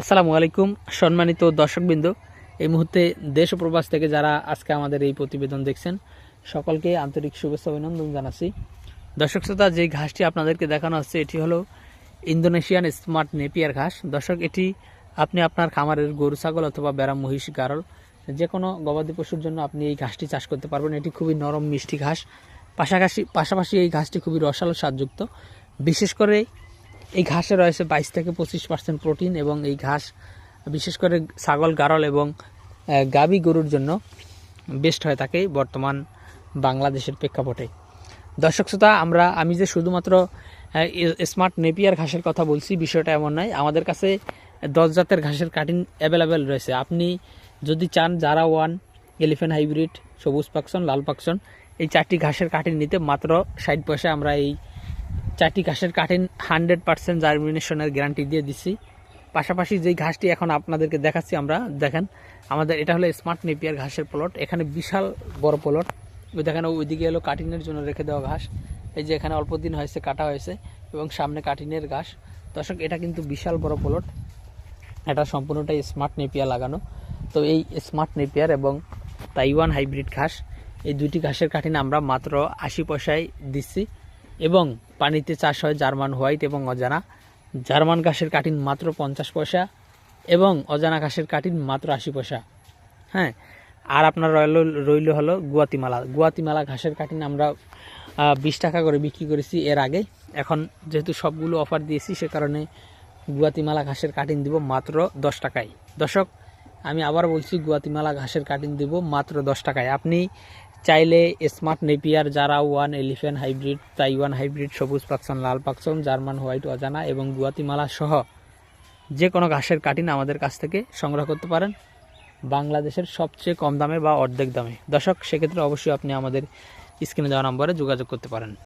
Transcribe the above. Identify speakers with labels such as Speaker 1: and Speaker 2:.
Speaker 1: আসসালামু আলাইকুম, সম্মানিত দর্শকবৃন্দ। এই মুহূর্তে দেশ ও প্রবাস থেকে যারা আজকে আমাদের এই প্রতিবেদন দেখছেন, সকলকে আন্তরিক শুভেচ্ছা অভিনন্দন জানাচ্ছি। দর্শক শ্রোতা, যে ঘাসটি আপনাদেরকে দেখানো হচ্ছে, এটি হলো ইন্দোনেশিয়ান স্মার্ট নেপিয়ার ঘাস। দর্শক, এটি আপনি আপনার খামারের গরু, ছাগল অথবা বেড়া মহিষ, গারল, যে কোনো গবাদি পশুর জন্য আপনি এই ঘাসটি চাষ করতে পারবেন। এটি খুবই নরম, মিষ্টি ঘাস। পাশাপাশি পাশাপাশি এই ঘাসটি খুবই রসালো, স্বাদযুক্ত। বিশেষ করে এই ঘাসে রয়েছে বাইশ থেকে পঁচিশ পার্সেন্ট প্রোটিন এবং এই ঘাস, বিশেষ করে ছাগল, গারল এবং গাভী গরুর জন্য বেস্ট হয়ে থাকে বর্তমান বাংলাদেশের প্রেক্ষাপটে। দর্শক শ্রোতা, আমরা, আমি যে শুধুমাত্র স্মার্ট নেপিয়ার ঘাসের কথা বলছি, বিষয়টা এমন নয়। আমাদের কাছে দশ জাতের ঘাসের কাটিং অ্যাভেলেবেল রয়েছে। আপনি যদি চান যারা ওয়ান, এলিফ্যান্ট হাইব্রিড, সবুজ পাকসন লাল পাকসন এই চারটি ঘাসের কাটিং নিতে মাত্র ষাট পয়সা আমরা এই চারটি ঘাসের কাঠিন হান্ড্রেড পার্সেন্ট জার্মিনেশনের গ্যারান্টি দিয়ে দিচ্ছি পাশাপাশি যেই ঘাসটি এখন আপনাদেরকে দেখাচ্ছি আমরা, দেখেন, আমাদের এটা হলো স্মার্ট নেপিয়ার ঘাসের প্লট এখানে বিশাল বড় প্লট ওই দেখেন, ওইদিকে এলো কাটিনের জন্য রেখে দেওয়া ঘাস। এই যে এখানে অল্প দিন হয়েছে, কাটা হয়েছে, এবং সামনে কাটিনের ঘাস। দর্শক, এটা কিন্তু বিশাল বড় প্লট এটা সম্পূর্ণটাই স্মার্ট নেপিয়ার লাগানো। তো এই স্মার্ট নেপিয়ার এবং তাইওয়ান হাইব্রিড ঘাস, এই দুটি ঘাসের কাঠিন আমরা মাত্র আশি পয়সায় দিচ্ছি। এবং পানিতে চাষ হয় জার্মান হোয়াইট এবং অজানা। জার্মান ঘাসের কাঠিন মাত্র পঞ্চাশ পয়সা এবং অজানা ঘাসের কাঠিন মাত্র আশি পয়সা। হ্যাঁ আর আপনার রইল রইল হলো গুয়াতিমালা। গুয়াতিমালা ঘাসের কাঠিন আমরা বিশ টাকা করে বিক্রি করেছি এর আগে। এখন যেহেতু সবগুলো অফার দিয়েছি, সে কারণে গুয়াতিমালা ঘাসের কাটিং দিব মাত্র দশ টাকায়। দর্শক, আমি আবার বলছি গুয়াতিমালা ঘাসের কাটিং দিব মাত্র দশ টাকায়। আপনি চাইলে স্মার্ট নেপিয়ার, যারা one elephant hybrid, Taiwan hybrid, সবুজ পাকসন, লাল পাকসন, জার্মান হোয়াইট অজানা এবং গুয়াতিমালা সহ যে কোনো ঘাসের কাটিন আমাদের কাছ থেকে সংগ্রহ করতে পারেন। বাংলাদেশের সবচেয়ে কম দামে বা অর্ধেক দামে। দর্শক, সেক্ষেত্রে অবশ্যই আপনি আমাদের স্ক্রিনে দেওয়া নম্বরে যোগাযোগ করতে পারেন।